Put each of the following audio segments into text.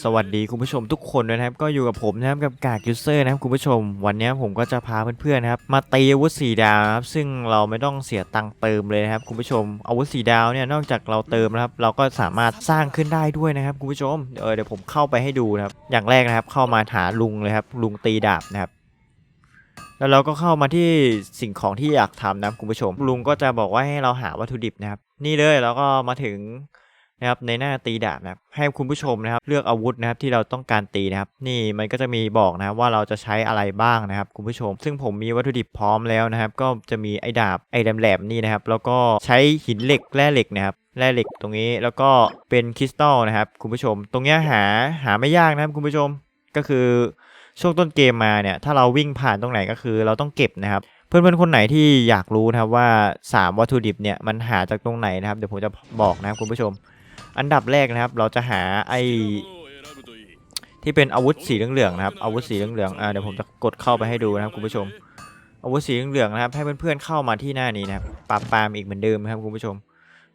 สวัสดีคุณผู้ชมทุกคนด้วยนะครับ ก็อยู่กับผมนะครับกับกากยูเซอร์นะครับคุณผู้ชม วันนี้ผมก็จะพาเพื่อนๆนะครับ มาตีอาวุธสีดาวครับซึ่งเราไม่ต้องเสียตังค์เติมเลยนะครับคุณผู้ชมอาวุธสีดาวเนี่ยนอกจากเราเติมนะครับ เราก็สามารถสร้างขึ้นได้ด้วยนะครับคุณผู้ชมเดี๋ยวเดี๋ยวผมเข้าไปให้ดูนะครับอย่างแรกนะครับ เข้ามาหาลุงเลยครับลุงตีดาบนะครับแล้วเราก็เข้ามาที่สิ่งของที่อยากทำนะคุณผู้ชม ลุงก็จะบอกว่าให้เราหาวัตถุดิบนะครับ นี่เลยแล้วก็มาถึง นะครับในหน้าตีดาบนะครับให้คุณผู้ชมนะครับเลือกอาวุธนะครับที่เราต้องการตีนะครับนี่มันก็จะมีบอกนะว่าเราจะใช้อะไรบ้างนะครับคุณผู้ชม ซึ่งผมมีวัตถุดิบพร้อมแล้วนะครับ ก็จะมีไอ้ดาบไอ้แหลมๆนี่นะครับแล้วก็ใช้หินเหล็กแร่เหล็กนะครับแร่เหล็กตรงนี้แล้วก็เป็นคริสตัลนะครับคุณผู้ชม ตรงนี้หาหาไม่ยากนะครับคุณผู้ชมก็คือช่วงต้นเกมมาเนี่ยถ้าเราวิ่งผ่านตรงไหนก็คือเราต้องเก็บนะครับเพื่อนๆคนไหนที่อยากรู้นะครับว่า 3 วัตถุดิบเนี่ยมันหาจากตรงไหนนะครับเดี๋ยวผมจะบอกนะครับคุณผู้ชม อันดับแรกนะครับ เราจะหาไอ้ที่เป็นอาวุธสีเหลืองๆนะครับ อาวุธสีเหลืองๆอ่าเดี๋ยวผมจะกดเข้าไปให้ดูนะครับคุณผู้ชม อาวุธสีเหลืองๆนะครับ ให้เพื่อนๆเข้ามาที่หน้านี้นะครับปราบปรามอีกเหมือนเดิมนะครับคุณผู้ชม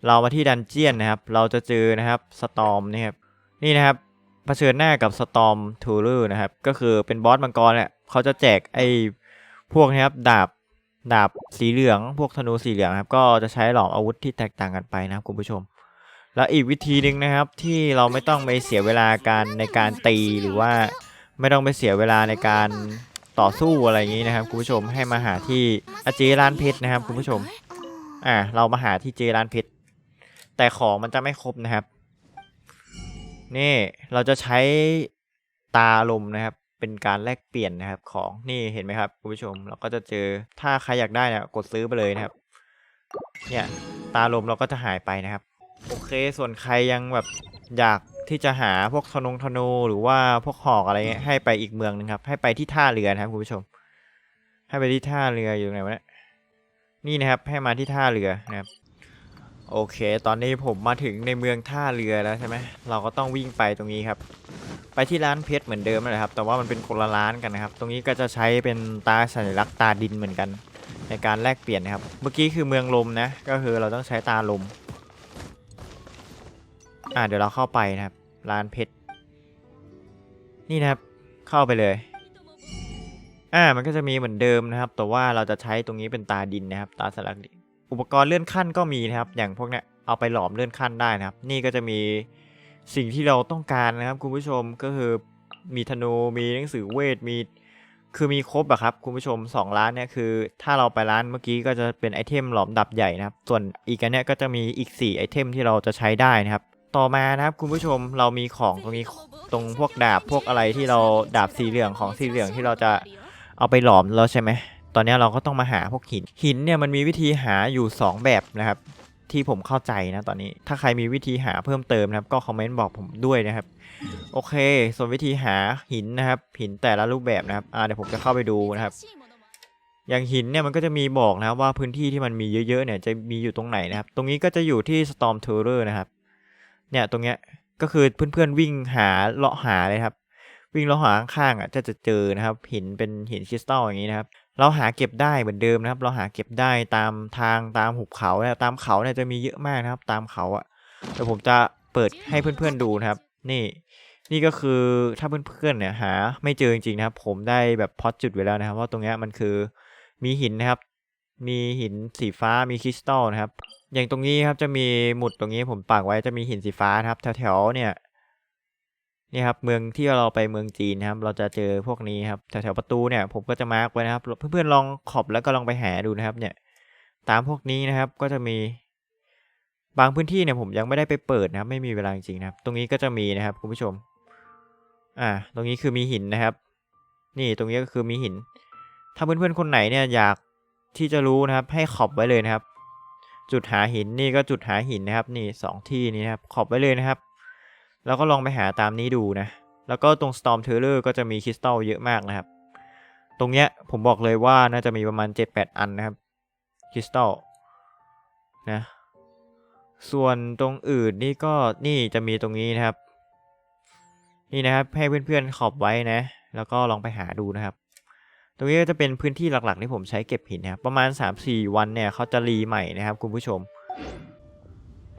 เรามาที่ดันเจียนนะครับ เราจะเจอนะครับสตอมนี่ครับนี่นะครับเผชิญหน้ากับสตอมทูลูนะครับ ก็คือเป็นบอสมังกรเนี่ยเขาจะแจกไอ้พวกนี้ครับดาบดาบสีเหลือง พวกธนูสีเหลืองนะครับ ก็จะใช้หลอมอาวุธที่แตกต่างกันไปนะครับคุณผู้ชม แล้วอีกวิธีหนึ่งนะครับที่เราไม่ต้องไปเสียเวลาการในการตีหรือว่าไม่ต้องไปเสียเวลาในการต่อสู้อะไรอย่างนี้นะครับคุณผู้ชมให้มาหาที่อาเจร้านเพชรนะครับคุณผู้ชมอ่าเรามาหาที่เจร้านเพชรแต่ของมันจะไม่ครบนะครับ นี่เราจะใช้ตาลมนะครับ เป็นการแลกเปลี่ยนนะครับของนี่เห็นไหมครับคุณผู้ชม เราก็จะเจอถ้าใครอยากได้นี่ยกดซื้อไปเลยนะครับ เนี่ยตาลมเราก็จะหายไปนะครับ โอเคส่วนใครยังแบบอยากที่จะหาพวกธนงธนูหรือว่าพวกหอกอะไรเงี้ยให้ไปอีกเมืองหนึงครับ ให้ไปที่ท่าเรือนะครับคุณผู้ชม ให้ไปที่ท่าเรืออยู่ไหนวะเนี่ยนี่นะครับให้มาที่ท่าเรือนะครับโอเค ตอนนี้ผมมาถึงในเมืองท่าเรือแล้วใช่ไหมเราก็ต้องวิ่งไปตรงนี้ครับ ไปที่ร้านเพชรเหมือนเดิมนั่นแหละครับ แต่ว่ามันเป็นคนละร้านกันนะครับ ตรงนี้ก็จะใช้เป็นตาสัญลักษณ์ตาดินเหมือนกัน ในการแลกเปลี่ยนนะครับ เมื่อกี้คือเมืองลมนะ ก็คือเราต้องใช้ตาลม อ่าเดี๋ยวเราเข้าไปนะครับ ร้านเพชร นี่นะครับ เข้าไปเลย อ่า มันก็จะมีเหมือนเดิมนะครับ แต่ว่าเราจะใช้ตรงนี้เป็นตาดินนะครับ ตาสลักดิน อุปกรณ์เลื่อนขั้นก็มีนะครับ อย่างพวกเนี้ย เอาไปหลอมเลื่อนขั้นได้นะครับ นี่ก็จะมีสิ่งที่เราต้องการนะครับคุณผู้ชม ก็คือมีธนู มีหนังสือเวท มี คือมีครบอะครับคุณผู้ชม2ร้านเนี่ยคือ ถ้าเราไปร้านเมื่อกี้ก็จะเป็นไอเทมหลอมดับใหญ่นะครับ ส่วนอีกอันเนี้ยก็จะมีอีก4ไอเทมที่เราจะใช้ได้นะครับ ต่อมานะครับคุณผู้ชมเรามีของตรงนี้ตรงพวกดาบพวกอะไรที่เราดาบสีเหลืองของสีเหลืองที่เราจะเอาไปหลอมแล้วใช่ไหมตอนนี้เราก็ต้องมาหาพวกหิน หินเนี่ยมันมีวิธีหาอยู่ 2 แบบนะครับที่ผมเข้าใจนะตอนนี้ ถ้าใครมีวิธีหาเพิ่มเติมนะครับ ก็คอมเมนต์บอกผมด้วยนะครับ โอเค ส่วนวิธีหาหินนะครับ หินแต่ละรูปแบบนะครับอ่าเดี๋ยวผมจะเข้าไปดูนะครับ อย่างหินเนี่ยมันก็จะมีบอกนะว่าพื้นที่ที่มันมีเยอะๆเนี่ยจะมีอยู่ตรงไหนนะครับ ตรงนี้ก็จะอยู่ที่ Storm t o r e r นะครับ เนี่ยตรงเนี้ยก็คือเพื่อนๆวิ่งหาเลาะหาเลยครับ วิ่งเลาะหาข้างๆอะจะจะเจอนะครับ หินเป็นหินคริสตัลอย่างนี้นะครับ เราหาเก็บได้เหมือนเดิมนะครับ เราหาเก็บได้ตามทางตามหุบเขาเนี่ยตามเขาเนี่ยจะมีเยอะมากนะครับ ตามเขาอะเดี๋ยวผมจะเปิดให้เพื่อนๆดูนะครับ นี่ นี่ก็คือถ้าเพื่อนๆเนี่ยหา ไม่เจอจริงๆนะครับ ผมได้แบบพอดจุดไว้แล้วนะครับ ว่าตรงเนี้ยมันคือมีหินนะครับ มีหินสีฟ้ามีคริสตัลนะครับ อย่างตรงนี้ครับจะมีหมุดตรงนี้ผมปักไว้จะมีหินสีฟ้าครับแถวๆเนี่ยนี่ครับเมืองที่เราไปเมืองจีนนะครับ เราจะเจอพวกนี้ครับแถวๆประตูเนี่ยผมก็จะมาร์กไว้นะครับ เพื่อนๆลองขอบแล้วก็ลองไปหาดูนะครับ เนี่ย ตามพวกนี้นะครับก็จะมีบางพื้นที่เนี่ยผมยังไม่ได้ไปเปิดนะครับ ไม่มีเวลาจริงๆนะครับ ตรงนี้ก็จะมีนะครับคุณผู้ชม อ่า ตรงนี้คือมีหินนะครับ นี่ตรงนี้ก็คือมีหิน ถ้าเพื่อนๆคนไหนเนี่ยอยากที่จะรู้นะครับ ให้ขอบไว้เลยนะครับ จุดหาหินนี่ก็จุดหาหินนะครับนี่สองที่นี้นะครับขอบไว้เลยนะครับ แล้วก็ลองไปหาตามนี้ดูนะ แล้วก็ตรง Storm t e r r o r ก็จะมีคริสตัลเยอะมากนะครับ ตรงเนี้ยผมบอกเลยว่าน่าจะมีประมาณ 7-8 อันนะครับคริสตัลนะส่วนตรงอื่นนี่ก็นี่จะมีตรงนี้นะครับ นี่นะครับให้เพื่อนๆขอบไว้นะ แล้วก็ลองไปหาดูนะครับ ตรงนี้ก็จะเป็นพื้นที่หลักๆที่ผมใช้เก็บหินนะครับประมาณ 3-4 วันเนี่ยเขาจะรีใหม่นะครับคุณผู้ชม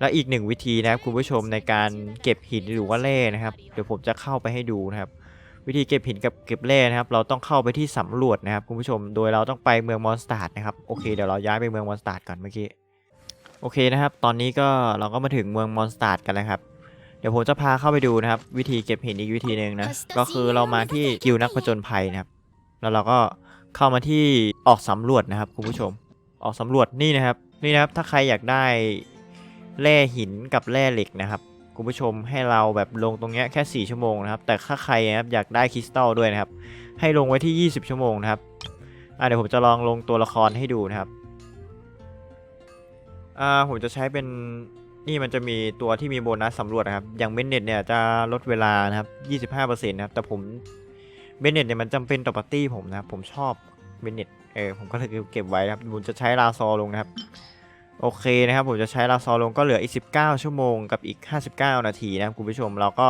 และอีกหนึ่งวิธีนะครับคุณผู้ชมในการเก็บหินหรือว่าแร่นะครับ เดี๋ยวผมจะเข้าไปให้ดูนะครับ วิธีเก็บหินกับเก็บแร่นะครับ เราต้องเข้าไปที่สำรวจนะครับคุณผู้ชม โดยเราต้องไปเมืองมอนสตาร์ดนะครับโอเคเดี๋ยวเราย้ายไปเมืองมอนสตาร์ดก่อนเมื่อกี้โอเคนะครับ ตอนนี้ก็เราก็มาถึงเมืองมอนสตาร์ดกันแล้วครับเดี๋ยวผมจะพาเข้าไปดูนะครับ วิธีเก็บหินอีกวิธีหนึ่งนะก็คือเรามาที่กิวนักผจญภัยนะครับ แล้วเราก็เข้ามาที่ออกสำรวจนะครับคุณผู้ชม ออกสำรวจนี่นะครับ นี่นะครับถ้าใครอยากได้แร่หินกับแร่เหล็กนะครับคุณผู้ชมให้เราแบบลงตรงเนี้ยแค่ 4 ชั่วโมงนะครับ แต่ถ้าใครนะครับอยากได้คริสตัลด้วยนะครับ ให้ลงไว้ที่ 20 ชั่วโมงนะครับอะเดี๋ยวผมจะลองลงตัวละครให้ดูนะครับอ่าผมจะใช้เป็นนี่มันจะมีตัวที่มีโบนัสสำรวจนะครับ อย่างเมนเน็ตเนี่ยจะลดเวลานะครับ 25%นะครับ แต่ผม เมนเน็ตเนี่ยมันจำเป็นต่อปาร์ตี้ผมนะครับผมชอบเมนเน็ตเออผมก็เลยเก็บไว้นะครับผมจะใช้ลาซอลงนะครับโอเคนะครับผมจะใช้ลาซอลงก็เหลืออีก 19 ชั่วโมงกับอีก 59 นาทีนะครับคุณผู้ชมเราก็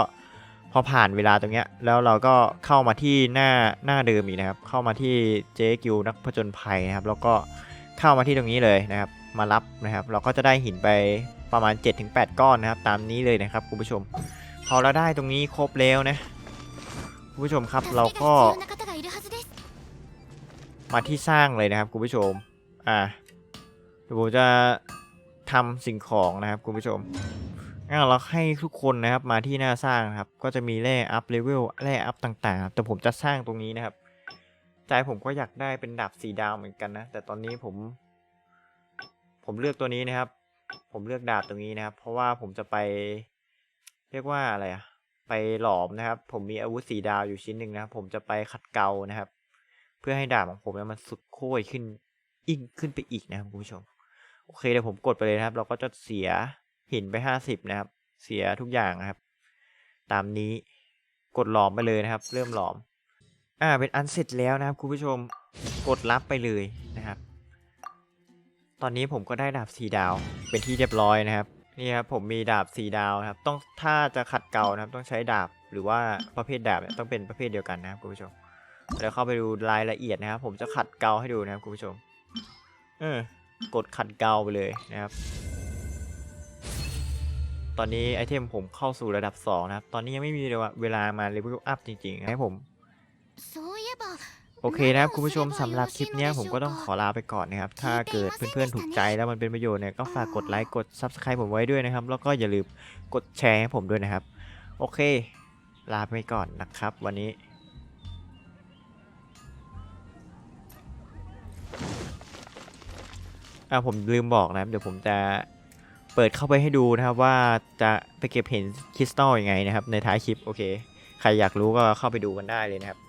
พอผ่านเวลาตรงเนี้ยแล้วเราก็เข้ามาที่หน้าหน้าเดิมอีกนะครับ เข้ามาที่เจกิวนักผจญภัยนะครับ แล้วก็เข้ามาที่ตรงนี้เลยนะครับ มารับนะครับ เราก็จะได้หินไปประมาณ 7-8 ก้อนนะครับ ตามนี้เลยนะครับคุณผู้ชม พอเราได้ตรงนี้ครบแล้วนะ คุณผู้ชมครับเราก็มาที่สร้างเลยนะครับคุณผู้ชม อ่าเดี๋ยวผมจะทำสิ่งของนะครับคุณผู้ชมงั้นเราให้ทุกคนนะครับมาที่หน้าสร้างนะครับ ก็จะมีแร่อัพเลเวลแร่อัพต่างๆครับแต่ผมจะสร้างตรงนี้นะครับ ใจผมก็อยากได้เป็นดาบสีดาวเหมือนกันนะ แต่ตอนนี้ผม ผมเลือกตัวนี้นะครับ ผมเลือกดาบตรงนี้นะครับ เพราะว่าผมจะไป เรียกว่าอะไรอะ ไปหลอมนะครับ ผมมีอาวุธสีดาวอยู่ชิ้นหนึ่งนะครับ ผมจะไปขัดเกลานะครับ เพื่อให้ดาบของผมเนี่ยมันสุดโค้ยขึ้นยิ่งขึ้นไปอีกนะครับคุณผู้ชม โอเคเดี๋ยวผมกดไปเลยนะครับ เราก็จะเสียหินไปห้าสิบนะครับ เสียทุกอย่างนะครับ ตามนี้กดหลอมไปเลยนะครับ เริ่มหลอม อ่าเป็นอันเสร็จแล้วนะครับคุณผู้ชมกดรับไปเลยนะครับ ตอนนี้ผมก็ได้ดาบสีดาวเป็นที่เรียบร้อยนะครับ นี่ครับผมมีดาบสีดาวครับต้องถ้าจะขัดเกลานะครับต้องใช้ดาบหรือว่าประเภทดาบเนี่ยต้องเป็นประเภทเดียวกันนะครับคุณผู้ชมเดี๋ยวเข้าไปดูรายละเอียดนะครับ ผมจะขัดเกลาให้ดูนะครับคุณผู้ชม เออกดขัดเกลาไปเลยนะครับ ตอนนี้ไอเทมผมเข้าสู่ระดับ 2 นะครับ ตอนนี้ยังไม่มีเวลามาเลเวลอัพจริงๆให้ผม โอเคนะครับคุณผู้ชมสำหรับคลิปเนี้ยผมก็ต้องขอลาไปก่อนนะครับ ถ้าเกิดเพื่อนๆถูกใจแล้วมันเป็นประโยชน์เนี่ยก็ฝากกดไลค์กด Subscribe ผมไว้ด้วยนะครับ แล้วก็อย่าลืมกดแชร์ให้ผมด้วยนะครับ โอเค ลาไปก่อนนะครับ วันนี้อ่าผมลืมบอกนะครับ เดี๋ยวผมจะเปิดเข้าไปให้ดูนะครับว่าจะไปเก็บเห็นคริสตัลยังไงนะครับ ในท้ายคลิปโอเค ใครอยากรู้ก็เข้าไปดูกันได้เลยนะครับ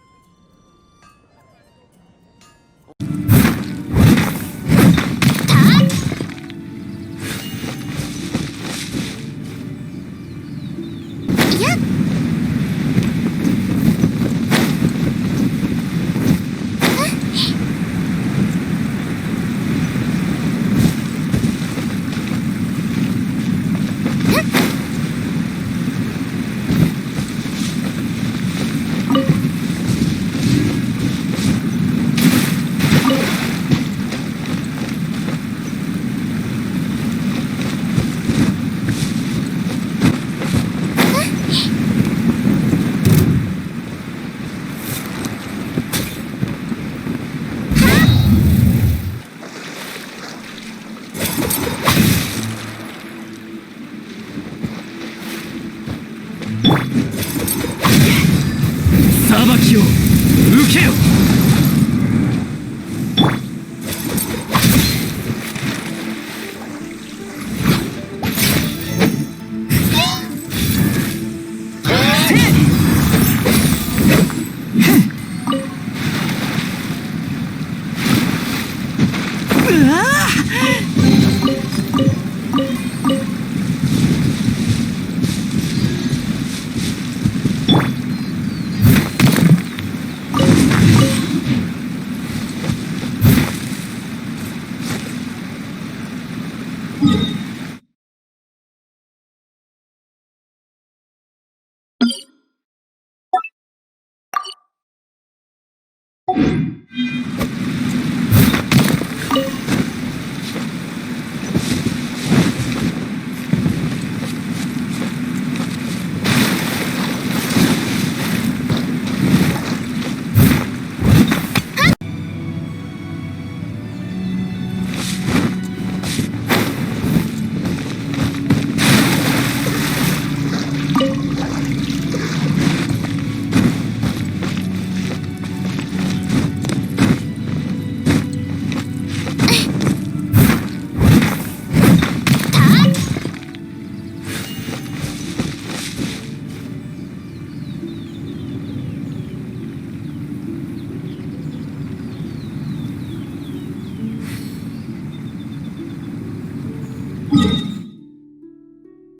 よ。受けよ。